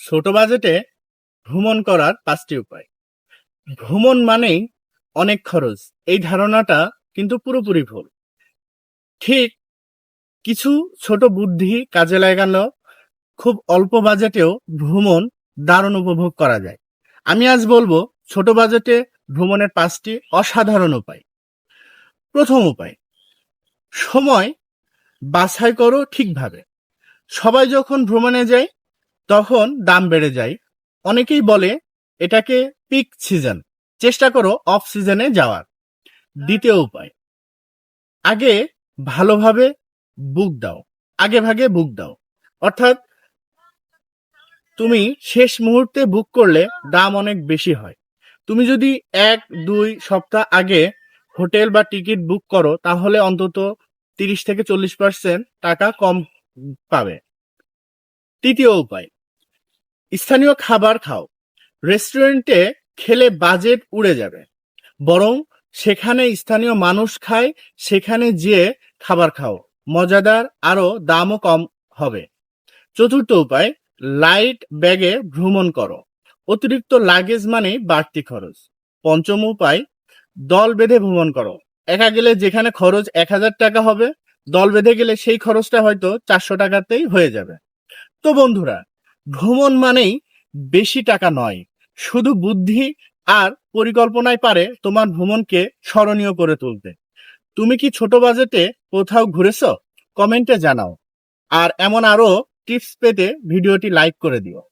ছোট বাজেটে ভ্রমণ করার পাঁচটি উপায়। ভ্রমণ মানেই অনেক খরচ। এই ধারণাটা কিন্তু পুরোপুরি ভুল। ঠিক কিছু ছোট বুদ্ধি কাজে লাগানো, খুব অল্প বাজেটেও ভ্রমণ দারুণ উপভোগ করা যায়। আমি আজ বলব ছোট বাজেটে ভ্রমণের পাঁচটি অসাধারণ উপায়। প্রথম উপায়, সময় বাছাই করো ঠিকভাবে। সবাই যখন ভ্রমণে যায় তখন দাম বেড়ে যায়। অনেকেই বলে, এটাকে পিক সিজন চেষ্টা করো অফ সিজনে যাওয়ার। দ্বিতীয় উপায়, আগে ভালোভাবে বুক দাও। আগে ভাগে বুক দাও। অর্থাৎ, তুমি শেষ মুহূর্তে বুক করলে দাম অনেক বেশি হয়। তুমি যদি এক, দুই সপ্তাহ আগে হোটেল বা টিকিট বুক করো, তাহলে অন্তত তিরিশ থেকে চল্লিশ পার্সেন্ট টাকা কম পাবে। তৃতীয় উপায় স্থানীয় খাবার খাও। রেস্টুরেন্টে খেলে বাজেট উড়ে যাবে। বরং সেখানে স্থানীয় মানুষ খায়, সেখানে যেয়ে খাবার খাও। মজাদার আরও দামও কম হবে। চতুর্থ উপায় লাইট ব্যাগে ভ্রমণ করো। অতিরিক্ত লাগেজ মানে বাড়তি খরচ। পঞ্চম উপায়, দল বেঁধে ভ্রমণ করো। একা গেলে যেখানে খরচ এক হাজার টাকা হবে, দল বেঁধে গেলে সেই খরচটা হয়তো চারশো টাকাতেই হয়ে যাবে। তো বন্ধুরা ভ্রমণ মানেই বেশি টাকা নয়। শুধু বুদ্ধি আর পরিকল্পনায় পারে তোমার ভ্রমণকে স্মরণীয় করে তুলতে। তুমি কি ছোট বাজেটে কোথাও ঘুরেছ? কমেন্টে জানাও। আর এমন আরও টিপস পেতে ভিডিওটি লাইক করে দিও।